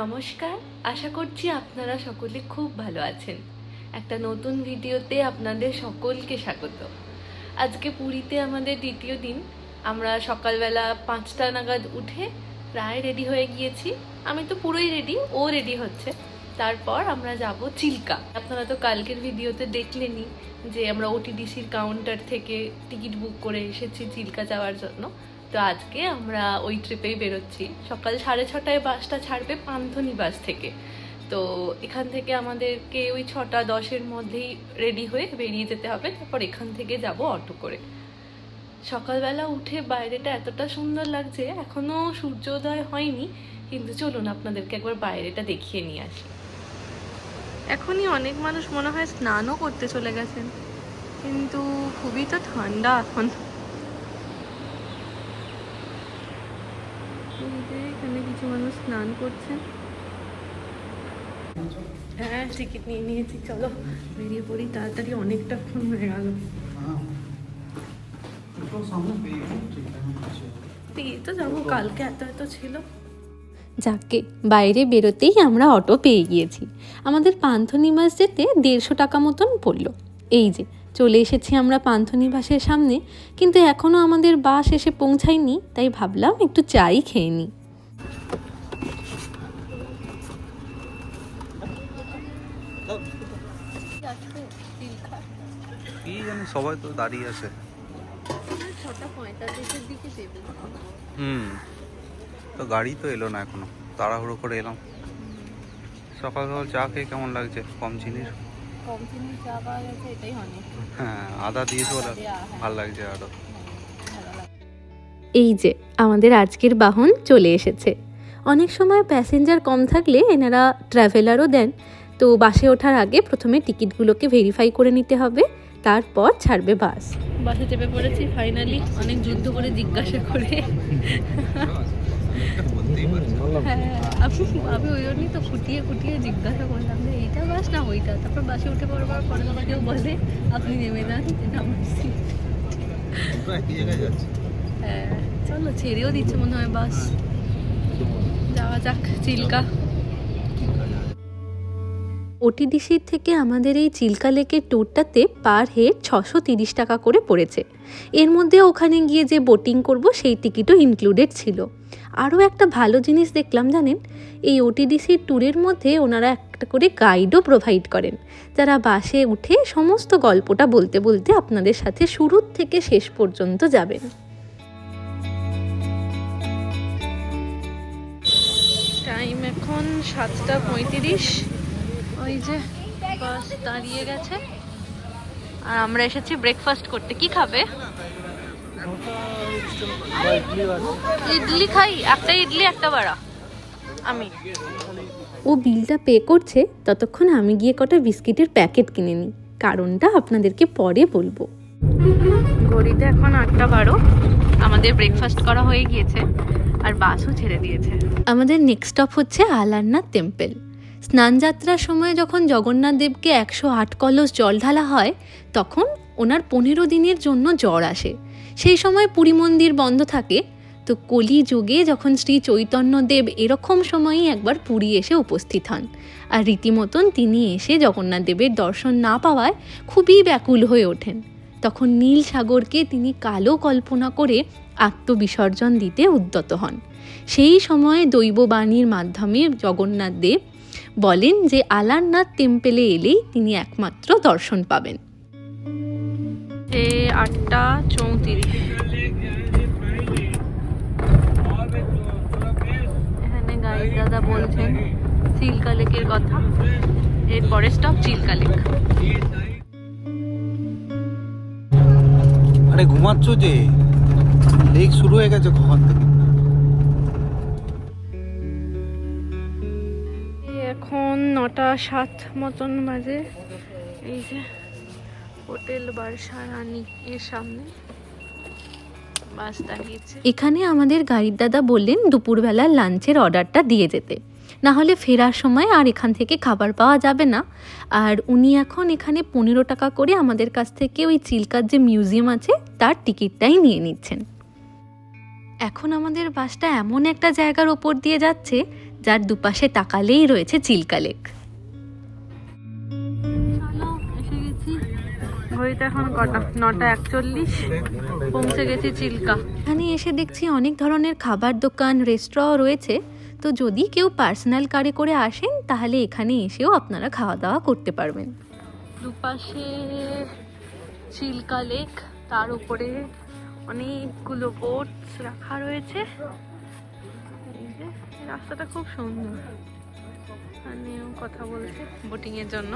নমস্কার, আশা করছি আপনারা সকলে খুব ভালো আছেন। একটা নতুন ভিডিওতে আপনাদের সকলকে স্বাগত। আজকে পুরীতে আমাদের দ্বিতীয় দিন। আমরা সকালবেলা পাঁচটা নাগাদ উঠে প্রায় রেডি হয়ে গিয়েছি। আমি তো পুরোই রেডি ও রেডি হচ্ছে। তারপর আমরা যাব চিল্কা। আপনারা তো কালকের ভিডিওতে দেখলেনই যে আমরা ওটিডিসির কাউন্টার থেকে টিকিট বুক করে এসেছি চিল্কা যাওয়ার জন্য। তো আজকে আমরা ওই ট্রিপেই বেরোচ্ছি। সকাল সাড়ে ছটায় বাসটা ছাড়বে পান্থনি বাস থেকে। তো এখান থেকে আমাদেরকে ওই ছটা দশের মধ্যেই রেডি হয়ে বেরিয়ে যেতে হবে। তারপর এখান থেকে যাব অটো করে। সকালবেলা উঠে বাইরেটা এতটা সুন্দর লাগছে, এখনও সূর্যোদয় হয়নি। কিন্তু চলুন আপনাদেরকে একবার বাইরেটা দেখিয়ে নিয়ে আসি। এখনই অনেক মানুষ মনে হয় স্নানও করতে চলে গেছেন। কিন্তু খুবই তো ঠান্ডা এখন। এই এখানে কিছু মানুষ স্নান করছেন। হ্যাঁ টিকিট নিয়ে নিয়েছি, চলো। বেরিয়ে পড়ি, তাড়াতাড়ি অনেকটাক্ষণ হয়ে গেল। পেয়ে তো যাব, কালকে এত এত ছিল। যাকে, বাইরে বেরোতেই আমরা অটো পেয়ে গিয়েছি। আমাদের পান্থনিবাস যেতে দেড়শো টাকা মতন পড়ল। এই যে চলে এসেছি আমরা পান্থনিবাসের সামনে, কিন্তু এখনও আমাদের বাস এসে পৌঁছায়নি, তাই ভাবলাম একটু চাই খেয়ে নিই কি সবাই তো দাঁড়িয়ে আছে। হুম, তো গাড়ি তো এলো না এখনও, তাড়াহুড়ো করে এলাম। সকাল সকাল চা খেয়ে কেমন লাগছে? কম চিনির? কম চিনি চা পাওয়া গেছে এটাই অনেক হ্যাঁ আদা দিয়েছে ওরা ভালো লাগছে আরও। এই যে আমাদের আজকের বাহন চলে এসেছে। অনেক সময় প্যাসেঞ্জার কম থাকলে এনারা ট্রাভেলারও দেন। তো বাসে ওঠার আগে প্রথমে টিকিটগুলোকে ভেরিফাই করে নিতে হবে তারপর ছাড়বে বাস। বাসে চেপে পড়েছি ফাইনালি অনেক যুদ্ধ করে জিজ্ঞাসা করে। হ্যাঁ আমি আমি ওই জন্যই তো খুঁটিয়ে খুঁটিয়ে জিজ্ঞাসা করলাম যে এইটা বাস না ওইটা। তারপর বাসে উঠে পড়বার পরে কেউ বলে, আপনি নেমে যান হ্যাঁ চলো, ছেড়েও দিচ্ছে মনে হয় বাস। যাওয়া যাক, চিল্কা। ওটিডিসির থেকে আমাদের এই চিল্কা লেকের ট্যুরটাতে পার হেড ছশো তিরিশ টাকা করে পড়েছে। এর মধ্যে ওখানে গিয়ে যে বোটিং করব, সেই টিকিটও ইনক্লুডেড ছিল। আরও একটা ভালো জিনিস দেখলাম জানেন? এই ওটিডিসির ট্যুরের মধ্যে ওনারা একটা করে গাইডও প্রোভাইড করেন। যারা বাসে উঠে সমস্ত গল্পটা বলতে বলতে আপনাদের সাথে শুরুর থেকে শেষ পর্যন্ত যাবেন। টাইম এখন সাতটা পঁয়ত্রিশ। ওই যে বাস দাঁড়িয়ে গেছে। আর আমরা এসেছি ব্রেকফাস্ট করতে। কি খাবে? ইডলি খাই একটা ইডলি একটা বাড়া। আমি। ও বিলটা পে করছে ততক্ষণ আমি গিয়ে কটা বিস্কিটের প্যাকেট কিনে নিই। কারণটা আপনাদেরকে পরে বলব। ঘড়িতে এখন আটটা বারো। আমাদের ব্রেকফাস্ট করা হয়ে গিয়েছে আর বাসও ছেড়ে দিয়েছে। আমাদের নেক্সট স্টপ হচ্ছে আলারনাথ টেম্পল স্নানযাত্রার সময় যখন জগন্নাথ দেবকে একশো আট কলস জল ঢালা হয় তখন ওনার পনেরো দিনের জন্য জ্বর আসে। সেই সময় পুরী মন্দির বন্ধ থাকে। তো কলি যুগে যখন শ্রী চৈতন্যদেব এরকম সময়ই একবার পুরী এসে উপস্থিত হন। আর রীতিমতন তিনি এসে জগন্নাথ দেবের দর্শন না পাওয়ায় খুবই ব্যাকুল হয়ে ওঠেন। তখন নীল সাগরকে তিনি কালো কল্পনা করে আত্মবিসর্জন দিতে উদ্যত হন। সেই সময় দৈববাণীর মাধ্যমে জগন্নাথ দেব বলেন যে, আলারনাথ টেম্পেলে এলেই তিনি একমাত্র দর্শন পাবেন। এ আটটা চৌত্রিশ। এখানে গাইড দাদা বলছেন চিল্কা লেকের কথা। এরপরে স্টপ চিল্কা লেক আরে ঘুমাচ্ছ যে? লেক শুরু হয়ে গেছে কখন থেকে এখন নটা সাত মতন বাজে। এই যে হোটেল এর সামনে বাস দাঁড়িয়েছে। এখানে আমাদের গাড়ির দাদা বললেন দুপুরবেলার লাঞ্চের অর্ডারটা দিয়ে যেতে। না হলে ফেরার সময় আর এখান থেকে খাবার পাওয়া যাবে না। আর উনি এখন এখানে পনেরো টাকা করে আমাদের কাছ থেকে ওই চিল্কার যে মিউজিয়াম আছে, তার টিকিটটাই নিয়ে নিচ্ছেন। এখন আমাদের বাসটা এমন একটা জায়গার ওপর দিয়ে যাচ্ছে, যার দুপাশে তাকালেই রয়েছে চিল্কা লেক। ঘড়িতে এখন কটা নটা একচল্লিশ। পৌঁছে গেছি চিল্কা। এখানে এসে দেখছি অনেক ধরনের খাবার দোকান রেস্টুরেন্ট রয়েছে। তো যদি কেউ পার্সোনাল কারে করে আসেন তাহলে এখানে এসেও আপনারা খাওয়া দাওয়া করতে পারবেন। দুপাশে চিল্কা লেক তার উপরে অনেকগুলো বোটস রাখা রয়েছে। রাস্তাটা খুব সুন্দর। কথা বলছে বোটিং এর জন্য।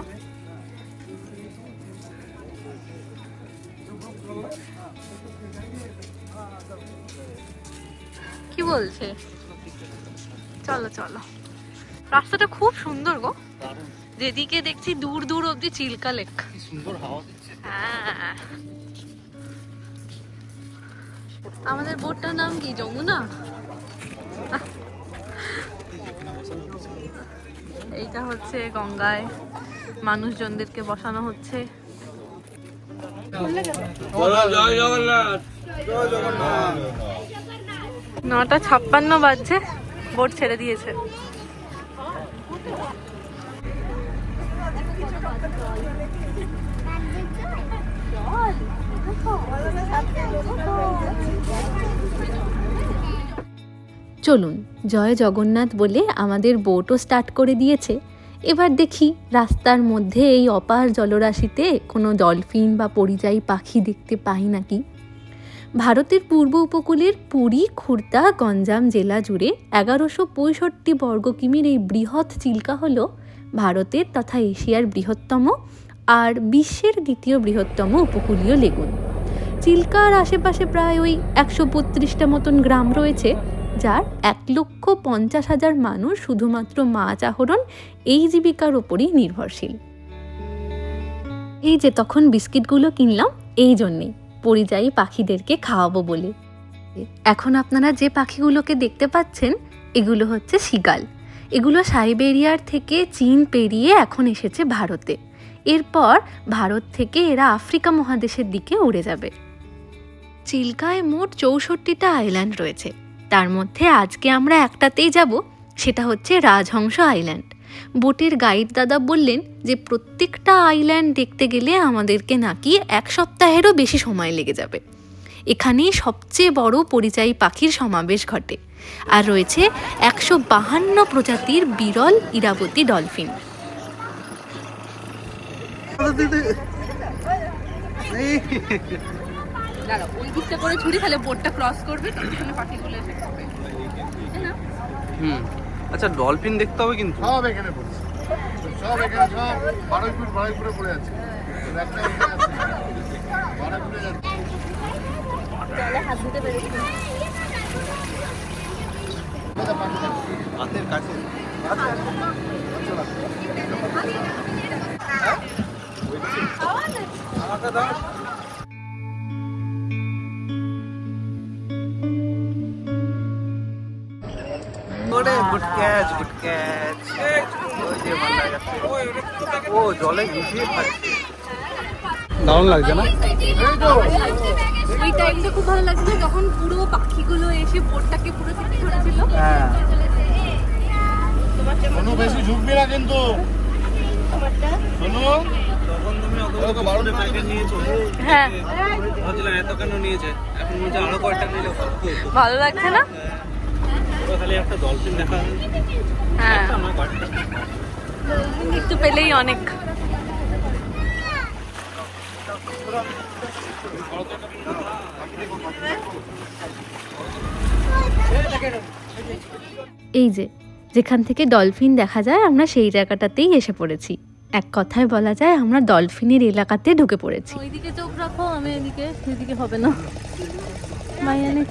কি বলছে? চলো চলো। রাস্তাটা খুব সুন্দর গো। যেদিকে দেখছি দূর দূর অব্দি চিল্কা লেক। হ্যাঁ। আমাদের বোটটার নাম কি? যমুনা? এইটা হচ্ছে গঙ্গায় মানুষজনদেরকে বসানো হচ্ছে। নটা ছাপ্পান্ন বাজছে বোট ছেড়ে দিয়েছে। চলুন, জয় জগন্নাথ বলে আমাদের বোটও স্টার্ট করে দিয়েছে। এবার দেখি রাস্তার মধ্যে এই অপার জলরাশিতে কোনো ডলফিন বা পরিযায়ী পাখি দেখতে পাই নাকি? ভারতের পূর্ব উপকূলের পুরী, খুর্দা, গঞ্জাম জেলা জুড়ে এগারোশো পঁয়ষট্টি বর্গ কিমির এই বৃহৎ চিল্কা হল ভারতের তথা এশিয়ার বৃহত্তম আর বিশ্বের দ্বিতীয় বৃহত্তম উপকূলীয় লেগুন। চিল্কার আশেপাশে প্রায় ওই একশো বত্রিশটা মতন গ্রাম রয়েছে। যার এক লক্ষ পঞ্চাশ হাজার মানুষ শুধুমাত্র মাছ আহরণ এই জীবিকার ওপরই নির্ভরশীল। এই যে তখন বিস্কিটগুলো কিনলাম, এই জন্যেই পরিযায়ী পাখিদেরকে খাওয়াবো বলে। এখন আপনারা যে পাখিগুলোকে দেখতে পাচ্ছেন, এগুলো হচ্ছে শিগাল। এগুলো সাইবেরিয়ার থেকে চীন পেরিয়ে এখন এসেছে ভারতে। এরপর ভারত থেকে এরা আফ্রিকা মহাদেশের দিকে উড়ে যাবে। চিল্কায় মোট চৌষট্টিটা আইল্যান্ড রয়েছে। তার মধ্যে আজকে আমরা একটাতেই যাব সেটা হচ্ছে রাজহংস আইল্যান্ড। বোটের গাইড দাদা বললেন যে প্রত্যেকটা আইল্যান্ড দেখতে গেলে আমাদেরকে নাকি এক সপ্তাহেরও বেশি সময় লেগে যাবে। এখানেই সবচেয়ে বড় পরিযায়ী পাখির সমাবেশ ঘটে। আর রয়েছে একশো বাহান্ন প্রজাতির বিরল ইরাবতী ডলফিন। দাঁড়াও ওই দিকটা করে ছুরি তাহলে বোটটা ক্রস করবে ততক্ষণে পাখিগুলো এসে খাবে হুম। আচ্ছা ডলফিন দেখতে হবে কিন্তু। সব এখানে পড়ছে। সব এখানে সব বারুইপুর বারুইপুরে পড়ে আছে। একটা এখানে আছে। বারুইপুরে যাচ্ছে। গুড ক্যাচ গুড ক্যাচ ও জলে ভিজিয়ে খাচ্ছে দারুণ লাগছে না? ওই টাইমটা খুব ভালো লাগছিল যখন পুরো পাখিগুলো এসে বোটটাকে পুরো চেপে ধরেছিল। হ্যাঁ। কোনো বেশি ঝুঁকবি না কিন্তু। শোনো তখন তুমি অত বারো প্যাকেট নিয়েছো হ্যাঁ। ভাবছিলাম এত কেন নিয়েছে এখন বলছে আরও কয়টা নিলে ভালো লাগছে না? ওরা খালি একটা ডলফিন দেখা হ্যাঁ। একটু পেলেই অনেক। এই যে যেখান থেকে ডলফিন দেখা যায় আমরা সেই জায়গাটাতেই এসে পড়েছি। এক কথায় বলা যায় আমরা ডলফিনের এলাকাতে ঢুকে পড়েছি। ওইদিকে চোখ রাখো আমি এদিকে এদিকে হবে না। মাইয়ানি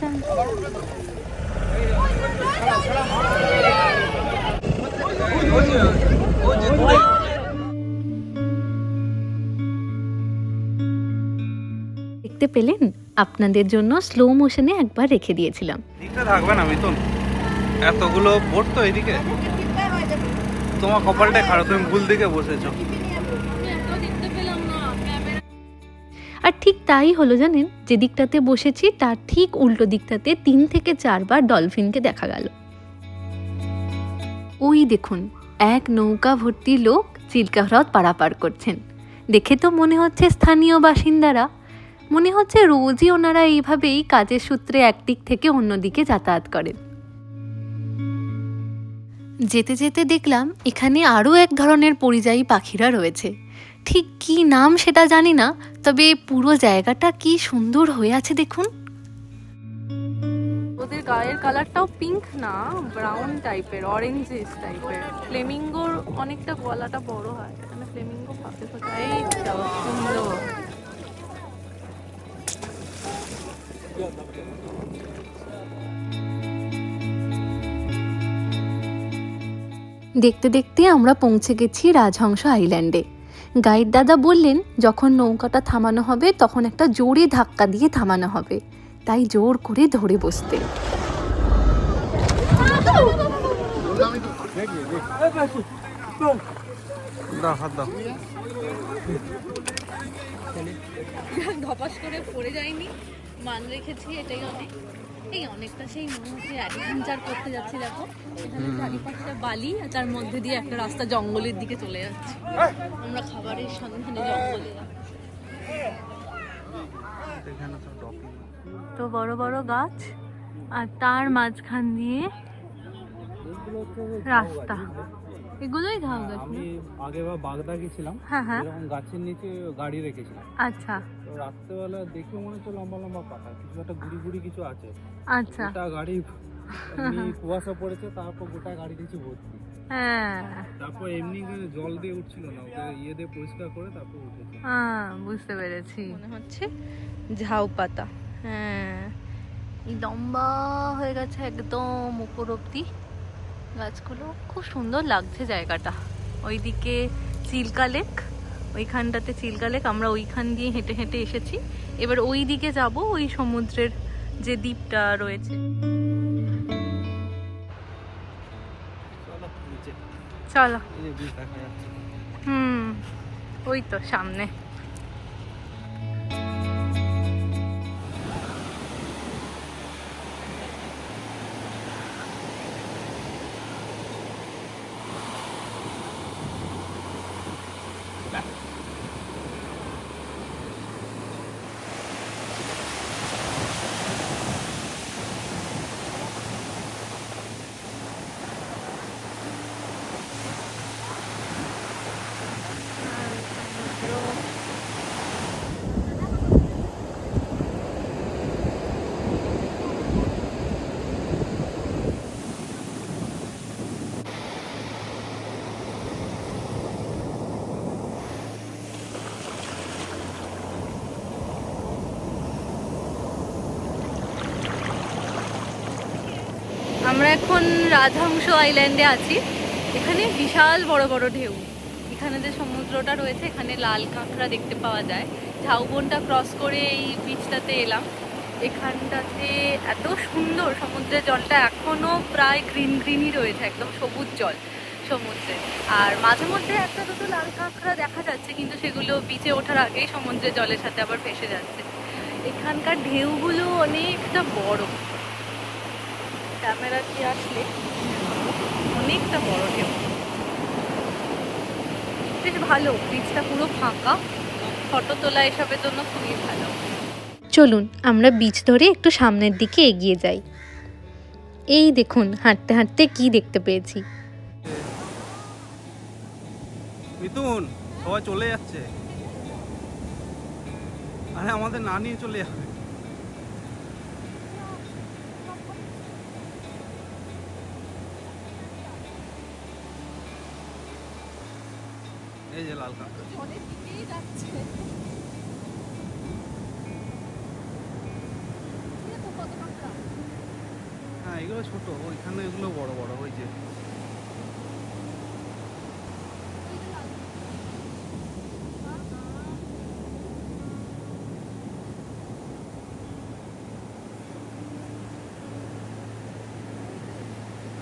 দেখতে পেলেন? আপনাদের জন্য স্লো মোশনে একবার রেখে দিয়েছিলাম। এতগুলো বোট তো এদিকে তোমার কপালটাই খারাপ, তুমি ভুল দিকে বসেছো। আর ঠিক তাই হলো জানেন, যে দিকটাতে বসেছি তার ঠিক উল্টো দিকটাতে তিন থেকে চারবার ডলফিনকে দেখা গেল। ওই দেখুন, এক নৌকা ভর্তি লোক চিল্কা হ্রদ পারাপার করছেন। দেখে তো মনে হচ্ছে স্থানীয় বাসিন্দারা। মনে হচ্ছে রোজই ওনারা এইভাবেই কাজের সূত্রে একদিক থেকে অন্যদিকে যাতায়াত করেন। যেতে যেতে দেখলাম, এখানে আরও এক ধরনের পরিযায়ী পাখিরা রয়েছে। ঠিক কী নাম সেটা জানি না তবে পুরো জায়গাটা কি সুন্দর হয়ে আছে দেখুন। ওদের গায়ের কালারটাও পিঙ্ক না ব্রাউন টাইপের অরেঞ্জিস টাইপের ফ্লেমিঙ্গোর অনেকটা গলাটা বড় হয় এখানে ফ্লেমিঙ্গো ফাঁকে ফাঁকে। এই সুন্দর। দেখতে দেখতে আমরা পৌঁছে গেছি রাজহংস আইল্যান্ডে। গাইড দাদা বললেন, যখন নৌকাটা থামানো হবে, তখন একটা জোরে ধাক্কা দিয়ে থামানো হবে। তাই জোর করে ধরে বসতে। ধপাস করে পড়ে যায়নি। মান রেখেছি, এটাই অনেক। এই অনেকটা সেই মনে হচ্ছে অ্যাডভেঞ্চার করতে যাচ্ছি দেখো। এখানে চারিপাশটা বালি আর তার মধ্যে দিয়ে একটা রাস্তা জঙ্গলের দিকে চলে যাচ্ছে। আমরা খাবারের সন্ধানে জঙ্গলে তো বড় বড় গাছ আর তার মাঝখান দিয়ে রাস্তা। এগুলোই ঝাউ গাছ আমি আগে বা বাগদা গেছিলাম হ্যাঁ হ্যাঁ। এরকম গাছের নিচে গাড়ি রেখেছিলাম। আচ্ছা। তো রাত্রেবেলা দেখে মনে হচ্ছে লম্বা লম্বা পাতা কিছু একটা গুড়ি গুড়ি কিছু আছে। আচ্ছা। গোটা গাড়ি এমনি কুয়াশা পড়েছে তারপর গোটা গাড়ি দিচ্ছি ভর্তি। হ্যাঁ। তারপর এমনি জল দিয়ে উঠছিল না ওকে ইয়ে দিয়ে পরিষ্কার করে তারপর উঠেছে। হ্যাঁ বুঝতে পেরেছি। মনে হচ্ছে ঝাউ পাতা। হ্যাঁ। লম্বা হয়ে গেছে একদম উপর অব্দি গাছগুলো খুব সুন্দর লাগছে জায়গাটা। ওইদিকে চিল্কা লেক ওইখানটাতে চিল্কা লেক আমরা ওইখান দিয়ে হেঁটে হেঁটে এসেছি। এবার ওই দিকে যাব ওই সমুদ্রের যে দ্বীপটা রয়েছে। চলো হুম ওই তো সামনে। আমরা এখন রাধাংশ আইল্যান্ডে আছি। এখানে বিশাল বড় বড় ঢেউ। এখানে যে সমুদ্রটা রয়েছে, এখানে লাল কাঁকড়া দেখতে পাওয়া যায়। ঝাউবনটা ক্রস করে এই বিচটাতে এলাম। এখানটাতে এত সুন্দর সমুদ্রের জলটা এখনও প্রায় গ্রিন গ্রিনই রয়েছে, একদম সবুজ জল সমুদ্রে। আর মাঝে মধ্যে একটা দুটো লাল কাঁকড়া দেখা যাচ্ছে, কিন্তু সেগুলো বিচে ওঠার আগেই সমুদ্রের জলের সাথে আবার ভেসে যাচ্ছে। এখানকার ঢেউগুলো অনেকটা বড়। ক্যামেরা দিয়ে আসলে অনেকটা বড় ঢেউ। বেশ ভালো বিচটা পুরো ফাঁকা। ফটো তোলা এসবের জন্য খুবই ভালো। চলুন আমরা বীজ ধরে একটু সামনের দিকে এগিয়ে যাই। এই দেখুন হাঁটতে হাঁটতে কি দেখতে পেয়েছি। মিথুন সবাই চলে যাচ্ছে। আরে আমাদের না নিয়ে চলে যাবে। এই যে লাল কাঁকড়া হ্যাঁ এগুলো ছোট ওইখানে এগুলো বড় বড় ওই যে।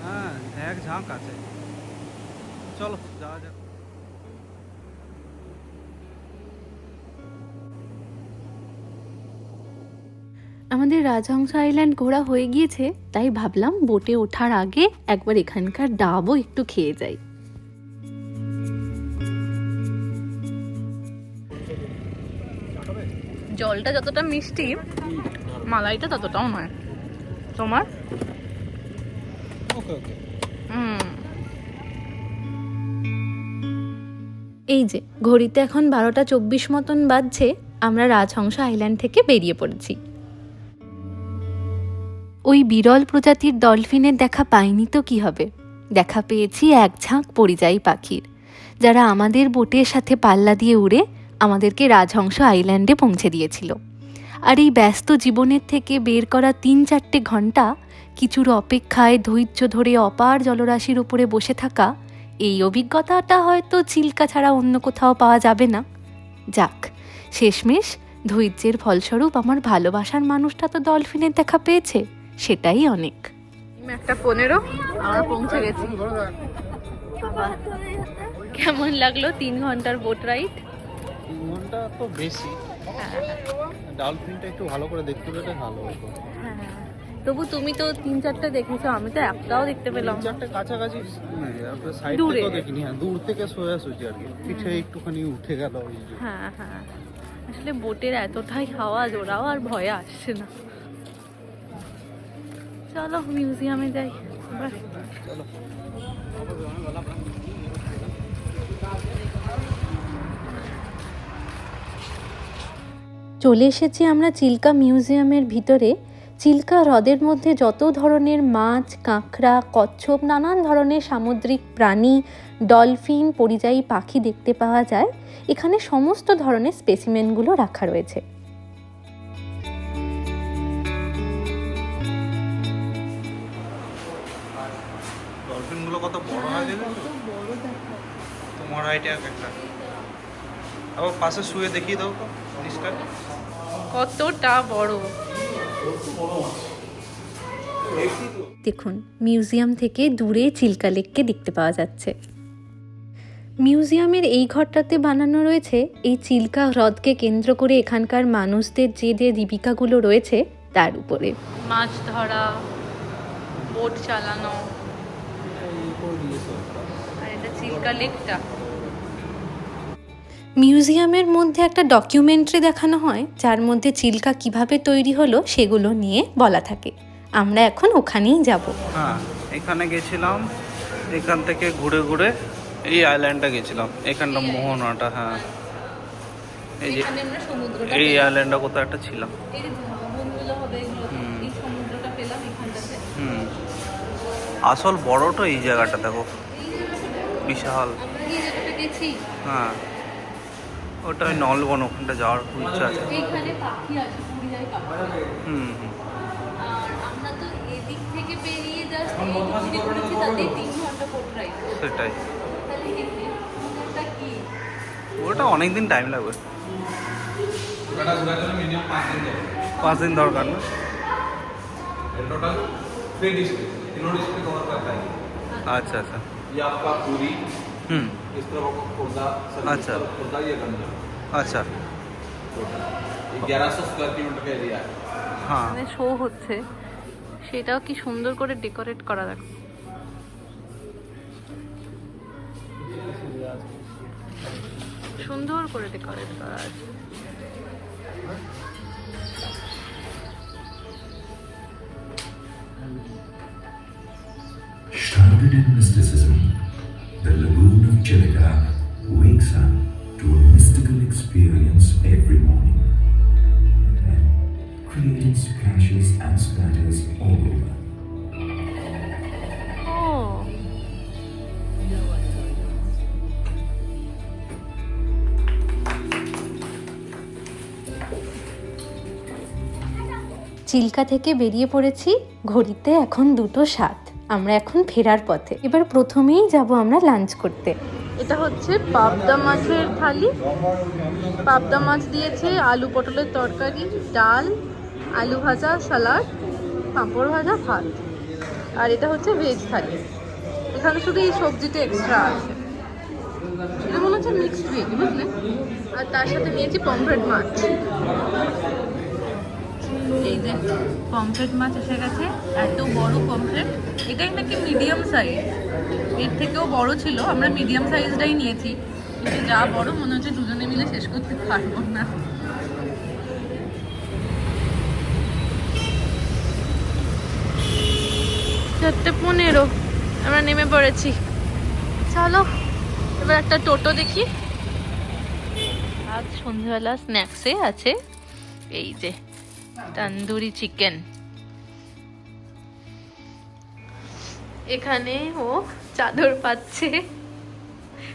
হ্যাঁ এক ঝাঁক আছে। আমাদের রাজহংস আইল্যান্ড ঘোরা হয়ে গিয়েছে তাই ভাবলাম বোটে ওঠার আগে একবার এখানকার ডাবও একটু খেয়ে যাই। জলটা যতটা মিষ্টি মালাইটা ততটাও নয়। তোমার? ওকে ওকে হুম। এই যে ঘড়িতে এখন বারোটা চব্বিশ মতন বাজছে আমরা রাজহংস আইল্যান্ড থেকে বেরিয়ে পড়েছি। ওই বিরল প্রজাতির ডলফিনের দেখা পাইনি তো কি হবে? দেখা পেয়েছি এক ঝাঁক পরিযায়ী পাখির। যারা আমাদের বোটের সাথে পাল্লা দিয়ে উড়ে আমাদেরকে রাজহংস আইল্যান্ডে পৌঁছে দিয়েছিল। আর এই ব্যস্ত জীবনের থেকে বের করা তিন চারটে ঘণ্টা, কিছুর অপেক্ষায় ধৈর্য ধরে অপার জলরাশির উপরে বসে থাকা, এই অভিজ্ঞতাটা হয়তো চিল্কা ছাড়া অন্য কোথাও পাওয়া যাবে না। যাক, শেষমেশ ধৈর্যের ফলস্বরূপ আমার ভালোবাসার মানুষটা তো ডলফিনের দেখা পেয়েছে। সেটাই অনেক। একটা পনেরো আমরা পৌঁছে গেছি। কেমন লাগল তিন ঘণ্টার বোট রাইড তিন ঘণ্টা তো বেশি। ডালফিনটা একটু ভালো করে দেখতে পেলে ভালো হতো। হ্যাঁ। তবু তুমি তো তিন চারটে দেখেছ আমি তো একটাও দেখতে পেলাম চারটে কাছাকাছি সাইড দূরে। থেকেও দেখিনি হ্যাঁ দূর থেকে সোজা সুজি আর কি। পিঠে একটুখানি উঠে গেল হ্যাঁ হ্যাঁ। আসলে বোটের এতটাই আওয়াজ ওরাও আর ভয়ে আসছে না। চলো মিউজিয়ামে যাই চলে এসেছি আমরা চিল্কা মিউজিয়ামের ভিতরে। চিল্কা হ্রদের মধ্যে যত ধরনের মাছ, কাঁকড়া, কচ্ছপ, নানান ধরনের সামুদ্রিক প্রাণী, ডলফিন, পরিযায়ী পাখি দেখতে পাওয়া যায়। এখানে সমস্ত ধরনের স্পেসিমেনগুলো রাখা রয়েছে। তোমার হাইটে এক একটা আবার পাশে শুয়ে দেখিয়ে দাও তো জিনিসটা কতটা বড়? দেখুন মিউজিয়াম থেকে দূরে চিল্কা লেককে দেখতে পাওয়া যাচ্ছে। মিউজিয়ামের এই ঘরটাতে বানানো রয়েছে এই চিল্কা হ্রদকে কেন্দ্র করে এখানকার মানুষদের যে যে জীবিকাগুলো রয়েছে তার উপরে। মাছ ধরা বোট চালানো। আর এটা চিল্কা লেকটা। মিউজিয়ামের মধ্যে একটা ডকুমেন্টারি দেখানো হয় যার মধ্যে চিল্কা কীভাবে তৈরি হলো সেগুলো নিয়ে বলা থাকে। আমরা এখন ওখানেই যাব। হ্যাঁ এখানে গেছিলাম এখান থেকে ঘুরে ঘুরে এই আইল্যান্ডটা গেছিলাম। এখানটা মোহনাটা হ্যাঁ। এই যে এই আইল্যান্ডটা কোথাও একটা ছিলাম। হুম। আসল বড়টা এই জায়গাটা দেখো। বিশাল। হ্যাঁ। ওটা ওই নলবন ওখানটা যাওয়ার খুব ইচ্ছা আছে এইখানে পাখি আছে পুরীরাই পাখি হুম হুম। আর আমরা তো এদিক থেকে বেরিয়ে জাস্ট এই করেছি তাতে তিন ঘন্টা বোট রাইড সেটাই তাহলে এতে পুরোটা কি ওটা অনেক দিন টাইম লাগবে পাঁচ দিন দরকার না टोटल थ्री डिस्ट्रिक्ट तीनों डिस्ट्रिक्ट कवर करता है আচ্ছা আচ্ছা ये आपका पूरी হুম इस तरफ आपका खुर्दा अच्छा। सर्विस खुर्दा ये गंजा আচ্ছা ये ग्यारह सौ स्क्वायर किलोमीटर का एरिया है হ্যাঁ মানে শো হচ্ছে সেটাও কি সুন্দর করে ডেকোরেট করা দেখো সুন্দর করে ডেকোরেট করা আছে Shrouded in mysticism, the Chilika wakes up to a mystical experience every morning, and creating splashes and splatters all over. ও চিল্কা থেকে বেরিয়ে পড়েছি ঘড়িতে এখন দুটো সাত আমরা এখন ফেরার পথে। এবার প্রথমেই যাব আমরা লাঞ্চ করতে। এটা হচ্ছে পাবদা মাছের থালি। পাবদা মাছ দিয়েছে আলু পটলের তরকারি, ডাল, আলু ভাজা সালাড পাঁপড় ভাজা, ভাত। আর এটা হচ্ছে ভেজ থালি। এখানে শুধু এই সবজিটা এক্সট্রা আছে। এটা মনে হচ্ছে মিক্সড ভেজ বুঝলে? আর তার সাথে নিয়েছি পমফ্রেট মাছ। এই যে পমফ্রেট মাছ এসে গেছে, এত বড় পমফ্রেট, এটাই নাকি মিডিয়াম সাইজ এর থেকেও বড় ছিল, আমরা মিডিয়াম সাইজটাই নিয়েছি। কিন্তু যা বড়, মনে হচ্ছে দুজনে মিলে শেষ করতে পারব না। চারটে পনেরো, আমরা নেমে পড়েছি। চলো, এবার একটা টোটো দেখি। আজ সন্ধ্যাবেলা স্ন্যাক্সে আছে, এই যে। তন্দুরি চিকেন। এখানে ও চাদর পাচ্ছে।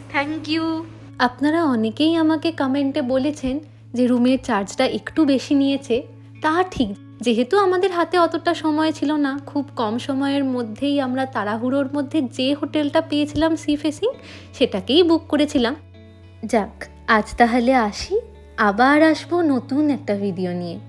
থ্যাংক ইউ আপনারা অনেকেই আমাকে কমেন্টে বলেছেন যে রুমের চার্জটা একটু বেশি নিয়েছে। তা ঠিক, যেহেতু আমাদের হাতে অতটা সময় ছিল না। খুব কম সময়ের মধ্যেই আমরা তাড়াহুড়োর মধ্যে যে হোটেলটা পেয়েছিলাম সি ফেসিং, সেটাকেই বুক করেছিলাম। যাক, আজ তাহলে আসি। আবার আসব নতুন একটা ভিডিও নিয়ে।